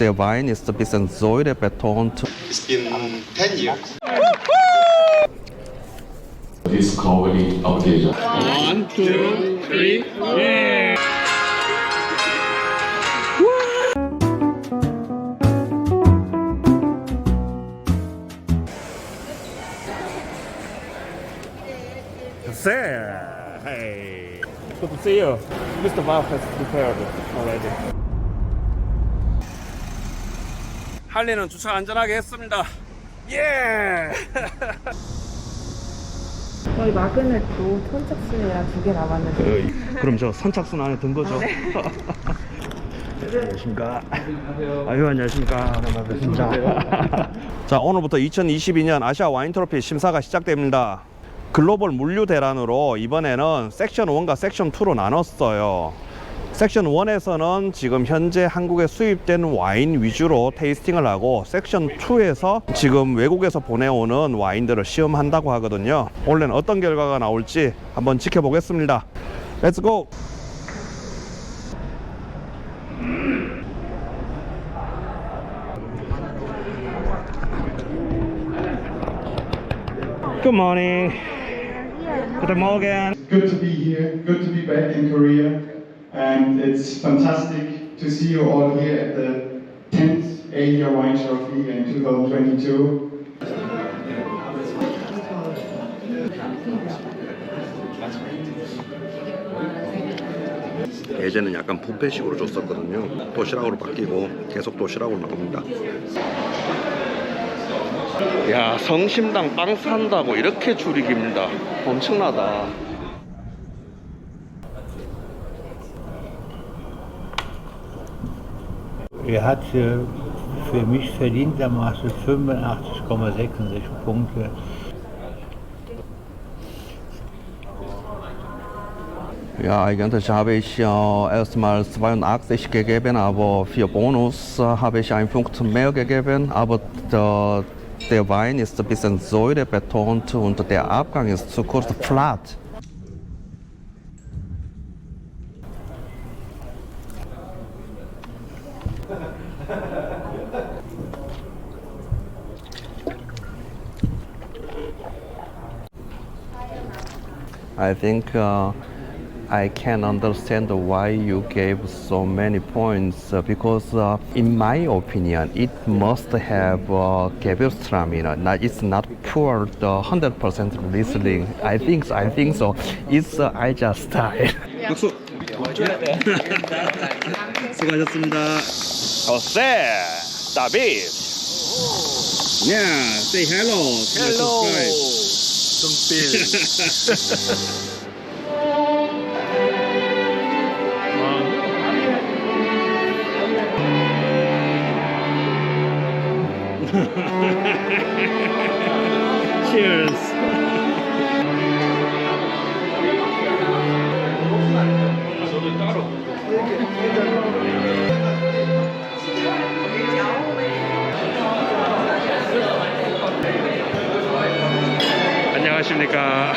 der Wein ist ein bisschen säurebetont. It's been 10 years. Discovery update. One, two, three, yeah! Hey. Good to see you. Mr. Val has prepared already. 할리는 주차 안전하게 했습니다. 예! 저희 마그넷도 선착순이랑 두 개 남았는데 그럼 저 선착순 안에 든 거죠? 안녕하십니까. 아유, 안녕하십니까. 반갑습니다. 자, 오늘부터 2022년 아시아 와인 트로피 심사가 시작됩니다. 글로벌 물류 대란으로 이번에는 섹션 1과 섹션 2로 나눴어요. 섹션 1에서는 지금 현재 한국에 수입된 와인 위주로 테이스팅을 하고 섹션 2에서 지금 외국에서 보내오는 와인들을 시음한다고 하거든요. 원래는 어떤 결과가 나올지 한번 지켜보겠습니다. 렛츠 고! Good morning. Good morning. good to be here, good to be back in Korea, and it's fantastic to see you all here at the 10th Asia Wine Trophy in 2022. 예전엔 약간 뷔페식으로 줬었거든요. 도시락으로 바뀌고 계속 도시락으로 나옵니다. 야 성심당 빵 산다고 이렇게 줄이 깁니다. 엄청나다. Er hat äh, für mich verdientermaßen 85,66 Punkte. Ja, eigentlich habe ich äh, erstmal 82 gegeben, aber für Bonus äh, habe ich einen Punkt mehr gegeben. Aber der, der Wein ist ein bisschen säurebetont und der Abgang ist zu kurz flat. I think uh, I can understand why you gave so many points uh, because, uh, in my opinion, it must have uh. Not, it's not pure the 100% Riesling. I think. I think so. It's uh, I just style. 박 수. 수고하셨습니다. 어세 다빗. Yeah, say hello. Hello. Cheers. 안녕 하십니까.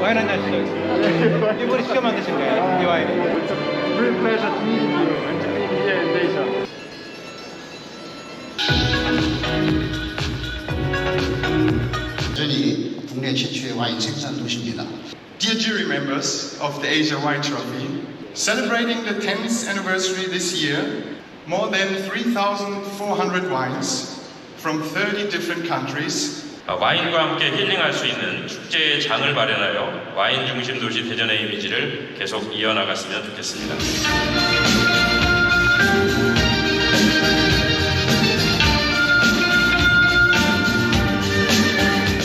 와인 한잔 하시죠. 이번에 시험 만드신 거예요, 이 와인. Real pleasure to meet you and to be here in Asia. 여전히 국내 최초의 와인 생산 도시입니다. Dear jury members of the Asia Wine Trophy, celebrating the 10th anniversary this year, more than 3,400 wines from 30 different countries 아, 와인과 함께 힐링할 수 있는 축제의 장을 마련하여 와인 중심 도시 대전의 이미지를 계속 이어나갔으면 좋겠습니다.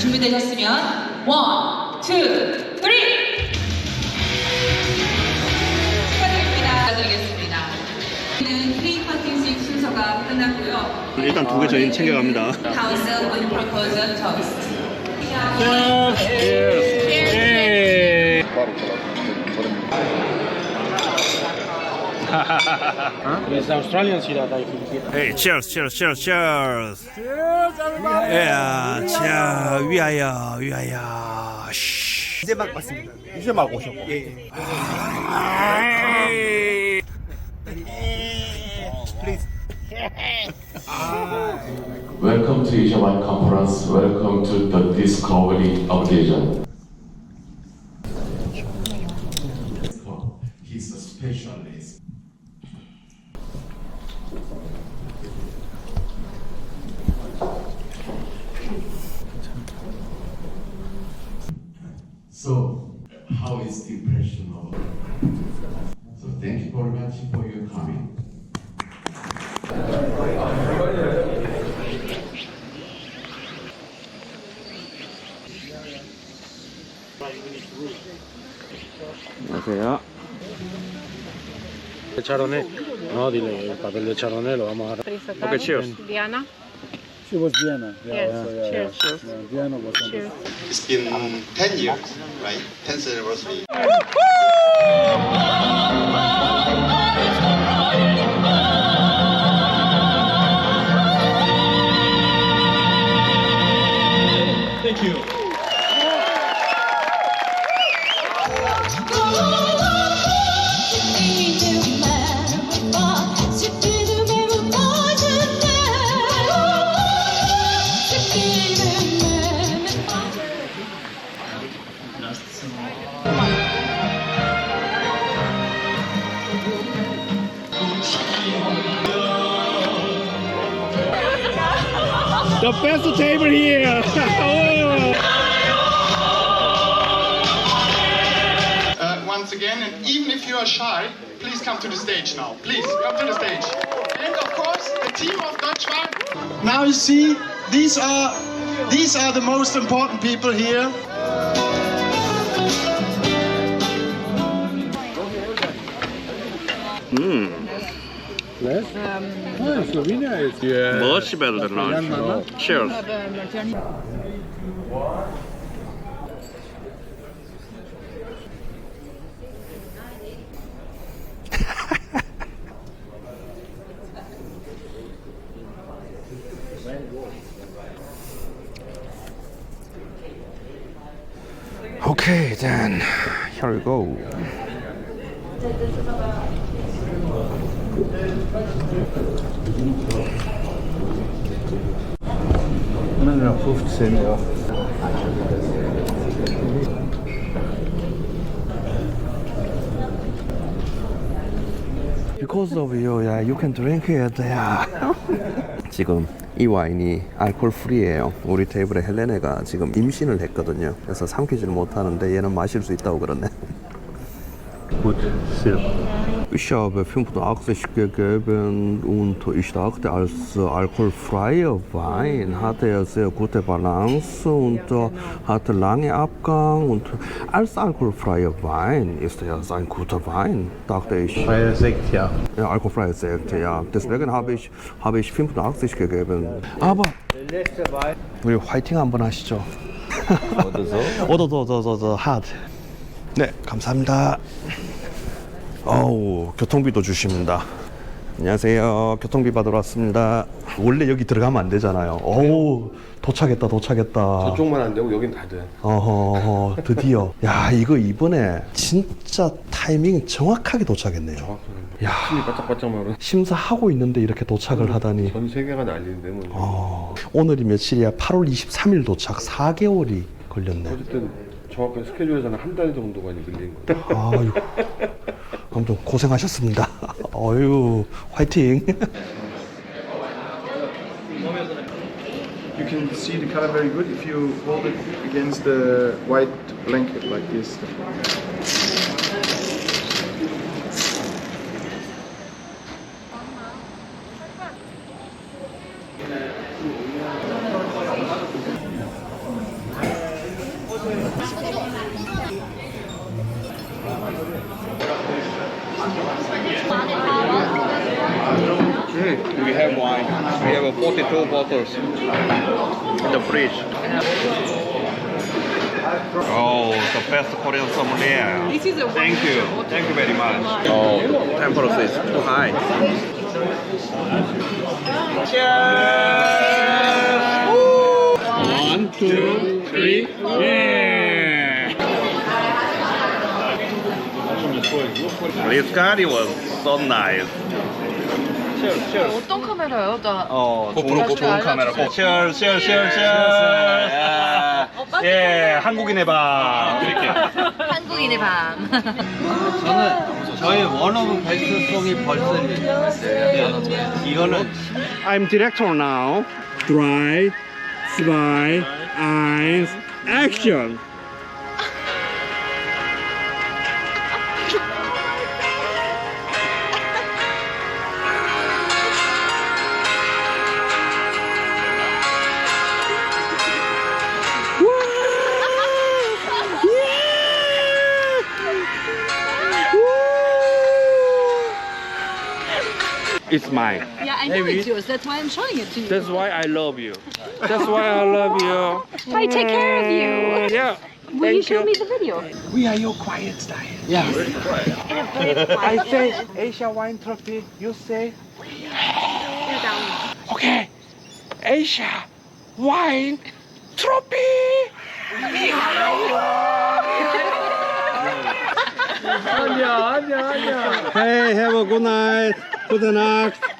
준비되셨으면 원, 투, 쓰리! 끝났고요. 일단 두 개 저희는 챙겨갑니다. Council with proposal toast. It's Australians here that I think. Hey, cheers, cheers, cheers, cheers. Cheers, everybody. Yeah, cheers. 위하여, 위하여. 쉿. 이제 막 왔습니다. 이제 막 오셨고. 예. Welcome to Asia Wine Conference. Welcome to the Discovery of Occasion. He's a specialist. So, how is the impression of? Gracias. De No, dile, el papel de Chardonnay lo vamos a... Cheers. Diana. She was Diana. Yes. cheers. Cheers. Diana was. It's been 10 years, right? 10th anniversary. The best table here. Uh, once again, and even if you are shy, please come to the stage now. Please come to the stage. And of course, the team of Dutch Wine. Now you see, these are these are the most important people here. Ah, Slovenia is yeah. Much better than lunch. Cheers. Okay, then here we go. Noch 15, ja. Because of you, yeah, you can drink it, yeah. 지금 이 와인이 알코올 프리예요. 우리 테이블에 헬레네가 지금 임신을 했거든요. 그래서 삼키지를 못하는데 얘는 마실 수 있다고 그러네. Gut, Silb. Ich habe 85 gegeben und ich dachte, als äh, alkoholfreier Wein hatte er sehr gute Balance und äh, hatte lange Abgang und als alkoholfreier Wein ist er ein guter Wein, dachte ich. Freier Sekt, ja. Ja, alkoholfreier Sekt, ja. Deswegen habe ich, habe ich 85 gegeben. Aber 우리 화이팅 한번 하시죠. 얻어서? 얻어서, 얻어서, 얻어서, 핫. 네, 감사합니다. 어우, 교통비도 주십니다. 안녕하세요. 교통비 받으러 왔습니다. 원래 여기 들어가면 안 되잖아요. 어우, 도착했다, 도착했다. 저쪽만 안 되고 여긴 다 돼. 어허, 드디어. 야, 이거 이번에 진짜 타이밍 정확하게 도착했네요. 야, 힘이 바짝바짝 마른. 심사하고 있는데 이렇게 도착을 하다니. 전 세계가 난리인데 뭐. 어, 오늘이 며칠이야? 8월 23일 도착. 4개월이 걸렸네. 어쨌든 정확한 스케줄에서는 한 달 정도 많이 밀린 거. 아유. 아무튼 고생하셨습니다. 어유, 화이팅. You can see the color very good if you hold it against the white blanket like this. this. The fridge. Oh, the best Korean sommelier. This is a Thank you. Thank you very much. Oh, temperature is too high. Cheers! One, two, three. Yeah! This curry was so nice. 어떤 카메라요? 나 어, 고프로, 고프로. 카메라. 알려주세요. 쉐어. 예, 한국인의 밤. 이렇게. 한국인의 밤. 저는 저희 원어브 베스트 송이 벌써 이거는 I'm director now. Eyes, action. it's mine. Yeah, I know it's yours. That's why I'm showing it to you. That's why I love you. That's why I love you. I take care of you. Mm, yeah. Will Thank you show you. me the video? We are your quiet style. Yeah. I say Asia wine trophy. You say. Okay. Asia wine trophy. Anya, Anya, Anya. Hey, have a good night for the next